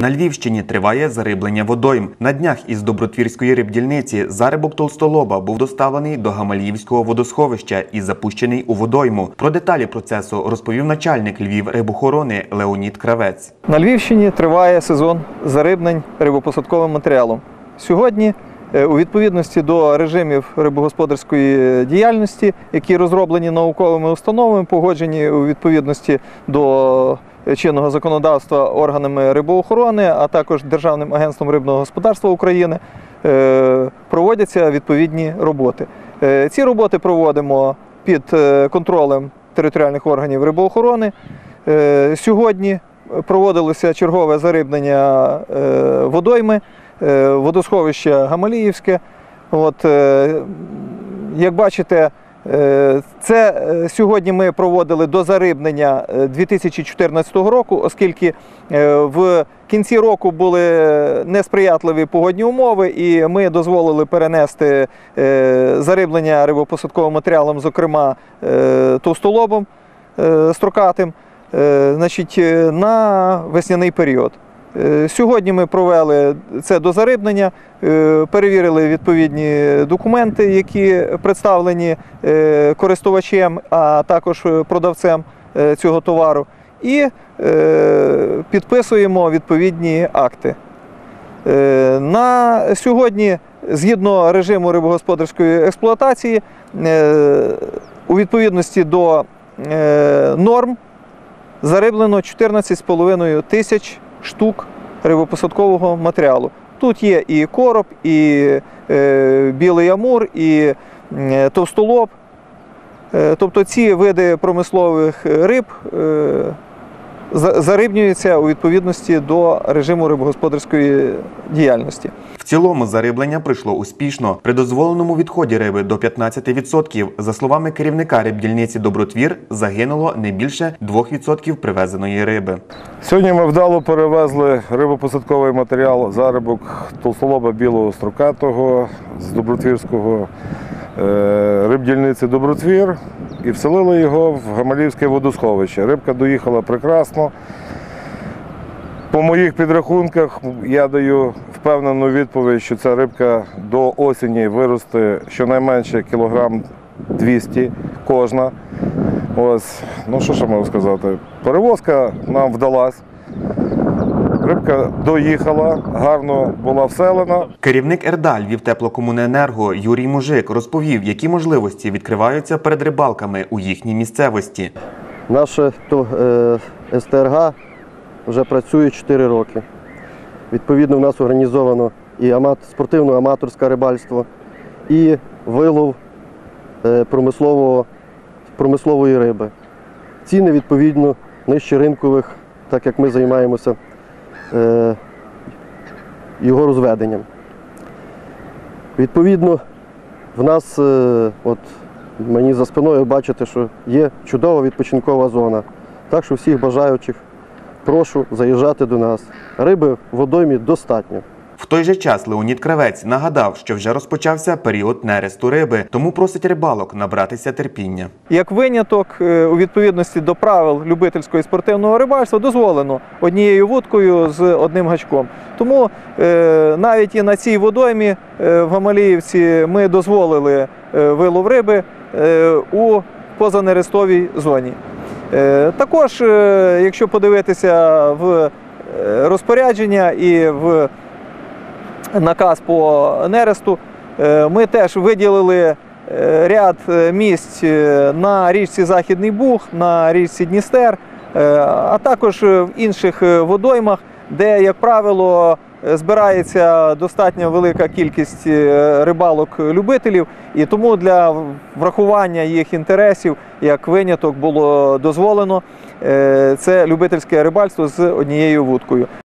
На Львівщині триває зариблення водойм. На днях із добротвірської рибдільниці зарибок толстолоба був доставлений до Гамаліївського водосховища і запущений у водойму. Про деталі процесу розповів начальник Львів рибохорони Леонід Кравець. На Львівщині триває сезон зарибнень рибопосадковим матеріалом. Сьогодні, е, у відповідності до режимів рибогосподарської діяльності, які розроблені науковими установами, погоджені у відповідності до чинного законодавства органами рибоохорони, а також Державним агентством рибного господарства України, е, проводяться відповідні роботи. Е, Ці роботи проводимо під е, контролем територіальних органів рибоохорони. Сьогодні проводилося чергове зарибнення водойми, водосховище Гамаліївське. От, як бачите, це е, сьогодні ми проводили до зарибнення е, 2014 року, оскільки е, в кінці року були несприятливі погодні умови, і ми дозволили перенести е, зариблення рибопосадковим матеріалом, зокрема е, товстолобом е, строкатим е, значить, е, на весняний період. Е, Сьогодні ми провели це дозарибнення, е, перевірили відповідні документи, які представлені е, користувачем, а також продавцем цього товару, і підписуємо відповідні акти. На сьогодні, згідно режиму рибогосподарської експлуатації, у відповідності до норм зариблено 14,5 тисяч штук рибопосадкового матеріалу. Тут є і короб, і е, білий амур, і е, товстолоб. Е, тобто ці види промислових риб е, за- зарибнюються у відповідності до режиму рибогосподарської діяльності. В цілому зариблення пройшло успішно. При дозволеному відході риби до 15%, за словами керівника рибдільниці Добротвір, загинуло не більше 2% привезеної риби. Сьогодні ми вдало перевезли рибопосадковий матеріал зарибок толстолоба білого строкатого з Добротвірського рибдільниці Добротвір і вселили його в Гамалівське водосховище. Рибка доїхала прекрасно. По моїх підрахунках я даю впевнену відповідь, що ця рибка до осені виросте щонайменше кілограм 200 кожна. Ось, ну що ще можу сказати? Перевозка нам вдалась. Рибка доїхала, гарно була вселена. Керівник РДА Львів теплокомуненерго Юрій Мужик розповів, які можливості відкриваються перед рибалками у їхній місцевості. Наше то, е, СТРГ вже працює 4 роки. Відповідно, в нас організовано і амат, спортивно-аматорське рибальство, і вилов е, промислового, промислової риби. Ціни відповідно нижче ринкових, так як ми займаємося його розведенням. Відповідно, в нас, е, от мені за спиною бачите, що є чудова відпочинкова зона. Так що всіх бажаючих прошу заїжджати до нас. Риби в водоймі достатньо. В той же час Леонід Кравець нагадав, що вже розпочався період нересту риби, тому просить рибалок набратися терпіння. Як виняток, е, у відповідності до правил любительського і спортивного рибальства, дозволено однією вудкою з одним гачком. Тому е, навіть і на цій водоймі е, в Гамаліївці ми дозволили вилов риби у позанерестовій зоні. Також, якщо подивитися в розпорядження і в наказ по нересту, е, ми теж виділили е, ряд е, місць на річці Західний Буг, на річці Дністер, а також в інших водоймах, де, як правило, збирається достатньо велика кількість рибалок-любителів, і тому для врахування їх інтересів як виняток було дозволено це любительське рибальство з однією вудкою.